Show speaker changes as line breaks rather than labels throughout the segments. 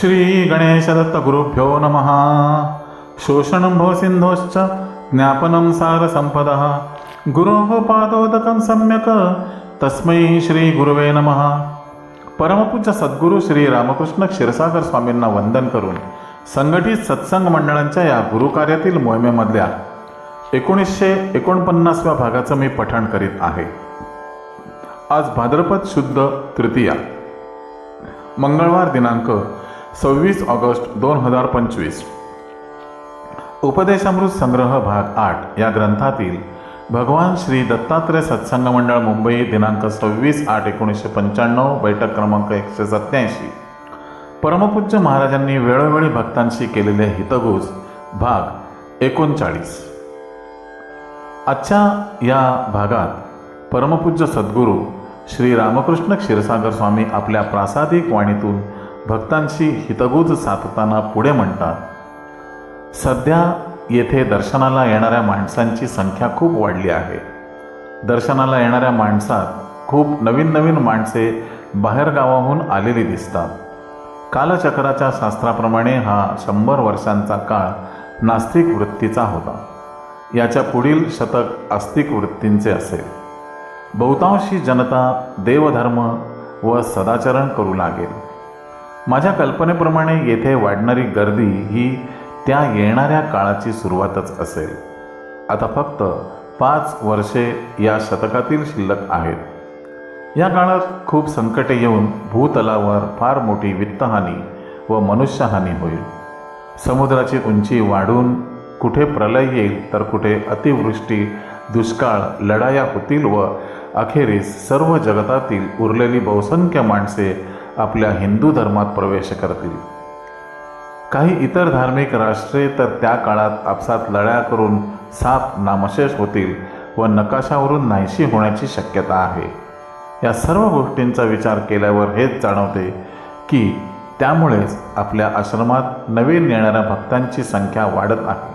श्री गणेशदत्त गुरुभ्यो नमः। शोषणं भवसिन्धोश्च ज्ञापनं सारसम्पदः। गुरोः पादोदकं सम्यक्। तस्मै श्रीगुरुवे नमः। परमपूज्य सद्गुरू श्री रामकृष्ण क्षीरसागर स्वामींना वंदन करून संघटित सत्संग मंडळांच्या या गुरुकार्यातील मोहिमेमधल्या एकोणीसशे एकोणपन्नासव्या भागाचं मी पठण करीत आहे. आज भाद्रपद शुद्ध तृतीया. मंगळवार दिनांक सव्वीस ऑगस्ट दोन हजार पंचवीस. उपदेशामृत संग्रह भाग आठ या ग्रंथातील भगवान श्री दत्तात्रय सत्संग मंडळ मुंबई दिनांक सव्वीस आठ एकोणीसशे पंच्याण्णव बैठक क्रमांक एकशे सत्याऐंशी परमपूज्य महाराजांनी वेळोवेळी भक्तांशी केलेले हितगुज भाग एकोणचाळीस. आजच्या या भागात परमपूज्य सद्गुरू श्री रामकृष्ण क्षीरसागर स्वामी आपल्या प्रासादिक वाणीतून भक्तांशी हितगुज साधताना पुढे म्हणतात सध्या येथे दर्शनाला येणाऱ्या माणसांची संख्या खूप वाढली आहे. दर्शनाला येणाऱ्या माणसात खूप नवीन नवीन माणसे बाहेरगावाहून आलेली दिसतात. कालचक्राच्या शास्त्राप्रमाणे हा शंभर वर्षांचा काळ नास्तिक वृत्तीचा होता. याच्या पुढील शतक आस्तिक वृत्तींचे असेल. बहुतांशी जनता देवधर्म व सदाचरण करू लागेल. माझ्या कल्पनेप्रमाणे येथे वाढणारी गर्दी ही त्या येणाऱ्या काळाची सुरुवातच असेल. आता फक्त पाच वर्षे या शतकातील शिल्लक आहेत. या काळात खूप संकटे येऊन भूतलावर फार मोठी वित्तहानी व मनुष्यहानी होईल. समुद्राची उंची वाढून कुठे प्रलय येईल तर कुठे अतिवृष्टी दुष्काळ लढाया होतील व अखेरीस सर्व जगतातील उरलेली बहुसंख्य माणसे आपल्या हिंदू धर्मात प्रवेश करतील. काही इतर धार्मिक राष्ट्रे तर त्या काळात आपसात लढ्या करून साप नामशेष होतील व नकाशावरून नाहीशी होण्याची शक्यता आहे. या सर्व गोष्टींचा विचार केल्यावर हेच जाणवते की त्यामुळेच आपल्या आश्रमात नवीन येणाऱ्या भक्तांची संख्या वाढत आहे.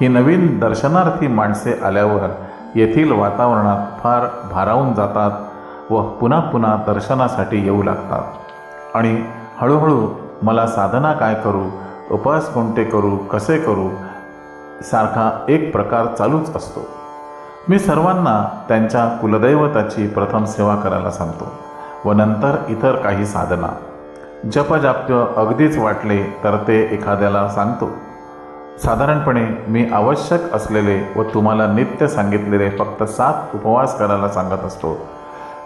ही नवीन दर्शनार्थी माणसे आल्यावर येथील वातावरणात फार भारावून जातात व पुन्हा पुन्हा दर्शनासाठी येऊ लागतात. आणि हळूहळू मला साधना काय करू उपास कोणते करू कसे करू सारखा एक प्रकार चालूच असतो. मी सर्वांना त्यांच्या कुलदैवताची प्रथम सेवा करायला सांगतो व नंतर इतर काही साधना. जपजाप्य अगदीच वाटले तर ते एखाद्याला सांगतो. साधारणपणे मी आवश्यक असलेले व तुम्हाला नित्य सांगितलेले फक्त सात उपवास करायला सांगत असतो.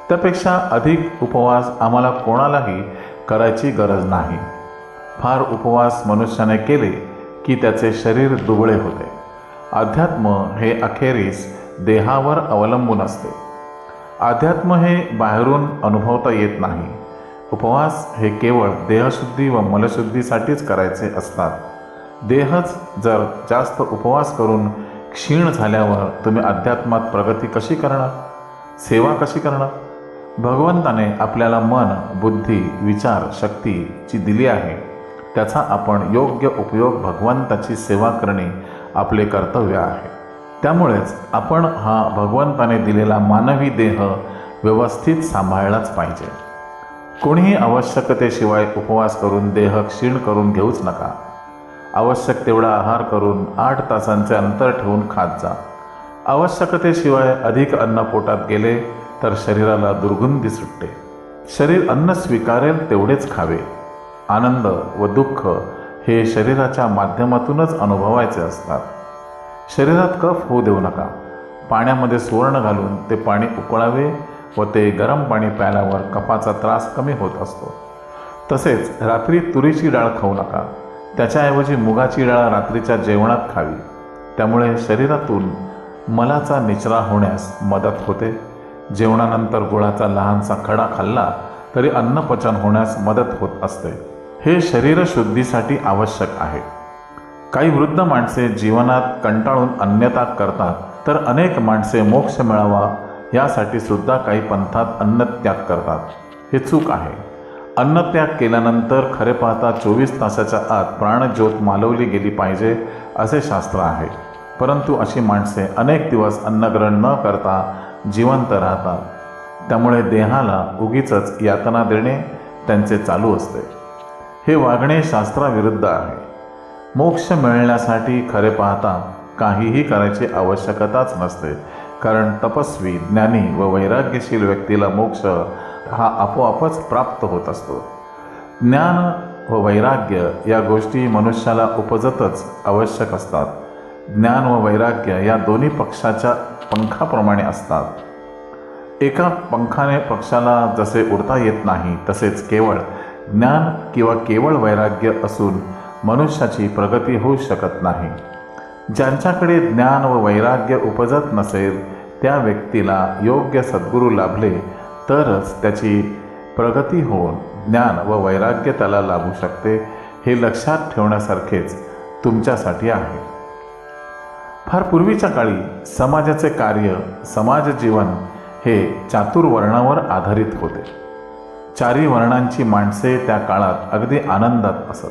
त्यापेक्षा अधिक उपवास आम्हाला कोणालाही करायची गरज नाही. फार उपवास मनुष्याने केले की त्याचे शरीर दुबळे होते. अध्यात्म हे अखेरीस देहावर अवलंबून असते. अध्यात्म हे बाहेरून अनुभवता येत नाही. उपवास हे केवळ देहशुद्धी व मलशुद्धीसाठीच करायचे असतात. देहच जर जास्त उपवास करून क्षीण झाल्यावर तुम्ही अध्यात्मात प्रगती कशी करणार? सेवा कशी करणार? भगवंताने आपल्याला मन बुद्धी विचार शक्ती जी दिली आहे. त्याचा आपण योग्य उपयोग भगवंताची सेवा करणे आपले कर्तव्य आहे. त्यामुळेच आपण हा भगवंताने दिलेला मानवी देह व्यवस्थित सांभाळलाच पाहिजे. कोणीही आवश्यकतेशिवाय उपवास करून देह क्षीण करून घेऊच नका. आवश्यक तेवढा आहार करून आठ तासांचे अंतर ठेवून खात जा. आवश्यकतेशिवाय अधिक अन्न पोटात गेले तर शरीराला दुर्गंधी सुटते शरीर अन्न स्वीकारेल तेवढेच खावे. आनंद व दुःख हे शरीराच्या माध्यमातूनच अनुभवायचे असतात. शरीरात कफ होऊ देऊ नका. पाण्यामध्ये सुवर्ण घालून ते पाणी उकळावे व ते गरम पाणी प्यायल्यावर कफाचा त्रास कमी होत असतो. तसेच रात्री तुरीची डाळ खाऊ नका. त्याच्याऐवजी मुगाची डाळ रात्रीच्या जेवणात खावी. त्यामुळे शरीरातून मलाचा निचरा होण्यास मदत होते. जेवणानंतर गुळाचा लहानसा खडा खाल्ला तरी अन्नपचन होण्यास मदत होत असते. हे शरीरशुद्धीसाठी आवश्यक आहे. काही वृद्ध माणसे जीवनात कंटाळून अन्यता करतात तर अनेक माणसे मोक्ष मिळावा यासाठी सुद्धा काही पंथात अन्नत्याग करतात. हे चूक आहे. अन्नत्याग केल्यानंतर खरे पाहता चोवीस तासाच्या आत प्राणज्योत मालवली गेली पाहिजे असे शास्त्र आहे. परंतु अशी माणसे अनेक दिवस अन्नग्रहण न करता जिवंत राहतात. त्यामुळे देहाला उगीच यातना देणे त्यांचे चालू असते. हे वागणे शास्त्राविरुद्ध आहे. मोक्ष मिळण्यासाठी खरे पाहता काहीही करायची आवश्यकताच नसते. कारण तपस्वी ज्ञानी व वैराग्यशील व्यक्तीला मोक्ष हा आपोआपच प्राप्त होत असतो. ज्ञान व वैराग्य या गोष्टी मनुष्याला उपजतच आवश्यक असतात. ज्ञान व वैराग्य या दोन्ही पक्षाच्या पंखाप्रमाणे असतात. एका पंखाने पक्षाला जसे उडता येत नाही तसेच केवळ ज्ञान किंवा केवळ वैराग्य असून मनुष्याची प्रगती होऊ शकत नाही. ज्यांच्याकडे ज्ञान व वैराग्य उपजत नसेल त्या व्यक्तीला योग्य सद्गुरू लाभले तरच त्याची प्रगती होऊन ज्ञान व वैराग्य त्याला लाभू शकते हे लक्षात ठेवण्यासारखेच तुमच्यासाठी आहे. फार पूर्वीच्या काळी समाजाचे कार्य समाज जीवन हे चातुर्वर्णावर आधारित होते. चारी वर्णांची माणसे त्या काळात अगदी आनंदात असत.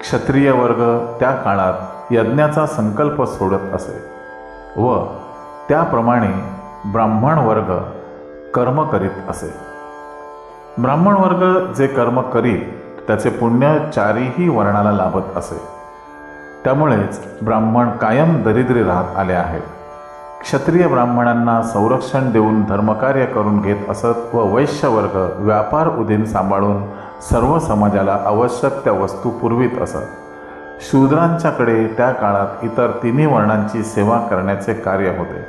क्षत्रिय वर्ग त्या काळात यज्ञाचा संकल्प सोडत असे व त्याप्रमाणे ब्राह्मण वर्ग कर्म करीत असे. ब्राह्मण वर्ग जे कर्म करीत त्याचे पुण्य चारीही वर्णाला लाभत असे. त्यामुळेच ब्राह्मण कायम दरिद्री राहत आले आहेत. क्षत्रिय ब्राह्मणांना संरक्षण देऊन धर्मकार्य करून घेत असत व वैश्यवर्ग व्यापार उदीन सांभाळून सर्व समाजाला आवश्यक त्या वस्तू पुरवीत असत. शूद्रांच्याकडे त्या काळात इतर तिन्ही वर्णांची सेवा करण्याचे कार्य होते.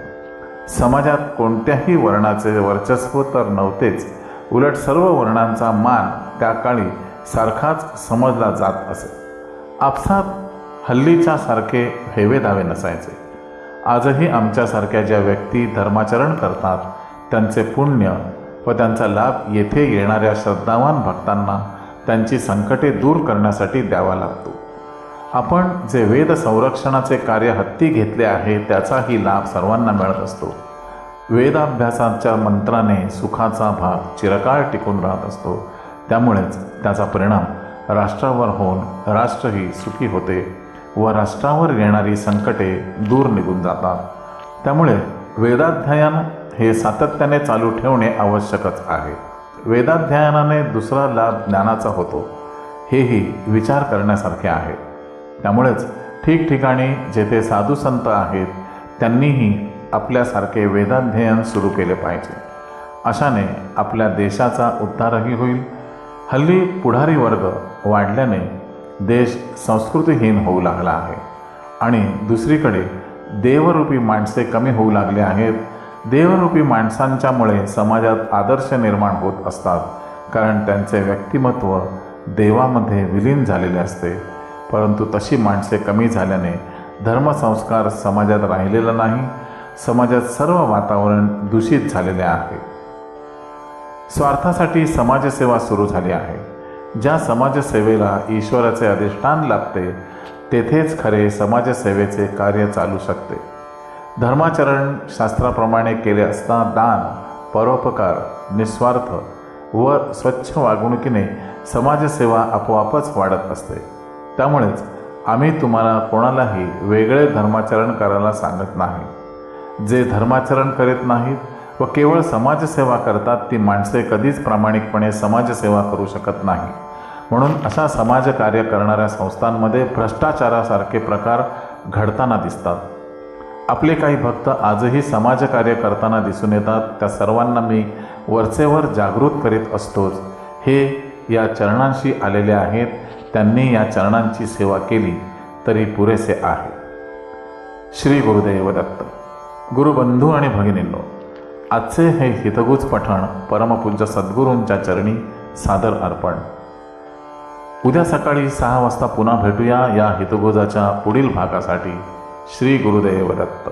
समाजात कोणत्याही वर्णाचे वर्चस्व तर नव्हतेच उलट सर्व वर्णांचा मान त्या काळी सारखाच समजला जात असे. आपसात हल्लीच्या सारखे हेवे दावे नसायचे. आजही आमच्यासारख्या ज्या व्यक्ती धर्माचरण करतात त्यांचे पुण्य व त्यांचा लाभ येथे येणाऱ्या श्रद्धावान भक्तांना त्यांची संकटे दूर करण्यासाठी द्यावा लागतो. आपण जे वेद संरक्षणाचे कार्य हत्ती घेतले आहे त्याचाही लाभ सर्वांना मिळत असतो. वेदाभ्यासाच्या मंत्राने सुखाचा भाग चिरकाळ टिकून राहत असतो. त्यामुळेच त्याचा परिणाम राष्ट्रावर होऊन राष्ट्रही सुखी होते. व राष्ट्रावर येणारी संकटे दूर निघून जातात. त्यामुळे वेदाध्ययन हे सातत्याने चालू ठेवणे आवश्यकच आहे. वेदाध्ययनाने दुसरा लाभ ज्ञानाचा होतो. हेही विचार करण्यासारखे आहे. त्यामुळेच ठिकठिकाणी जेथे साधू संत आहेत त्यांनीही आपल्यासारखे वेदाध्ययन सुरू केले पाहिजे. अशाने आपल्या देशाचा उद्धारही होईल. हल्ली पुढारी वर्ग वाढल्याने देश संस्कृतीहीन होऊ लागला आहे. आणि दुसरीकडे देवरूपी माणसे कमी होऊ लागले आहेत. देवरूपी माणसांच्यामुळे समाजात आदर्श निर्माण होत असतात. कारण त्यांचे व्यक्तिमत्व देवामध्ये विलीन झालेले असते. परंतु तशी माणसे कमी झाल्याने धर्मसंस्कार समाजात राहिलेला नाही. समाजात सर्व वातावरण दूषित झालेले आहे. स्वार्थासाठी समाजसेवा सुरू झाली आहे. ज्या समाजसेवेला ईश्वराचे अधिष्ठान लाभते तेथेच खरे समाजसेवेचे कार्य चालू शकते. धर्माचरण शास्त्राप्रमाणे केले असता दान परोपकार निस्वार्थ व स्वच्छ वागणुकीने समाजसेवा आपोआपच वाढत असते. त्यामुळेच आम्ही तुम्हाला कोणालाही वेगळे धर्माचरण करायला सांगत नाही. जे धर्माचरण करीत नाहीत व केवळ समाजसेवा करतात ती माणसे कधीच प्रामाणिकपणे समाजसेवा करू शकत नाही. म्हणून अशा समाजकार्य करणाऱ्या संस्थांमध्ये भ्रष्टाचारासारखे प्रकार घडताना दिसतात. आपले काही भक्त आजही समाजकार्य करताना दिसून येतात. त्या सर्वांना मी वरचेवर जागृत करीत असतोच. हे या चरणांशी आलेले आहेत. त्यांनी या चरणांची सेवा केली तरी पुरेसे आहे. श्री गुरुदेव दत्त गुरुबंधू आणि भगिनींनो आजचे हे हितगुज पठण परमपूज्य सद्गुरूंच्या चरणी सादर अर्पण. उद्या सकाळी सहा वाजता पुन्हा भेटूया या हितगोजाच्या पुढील भागासाठी श्री गुरुदेव दत्त.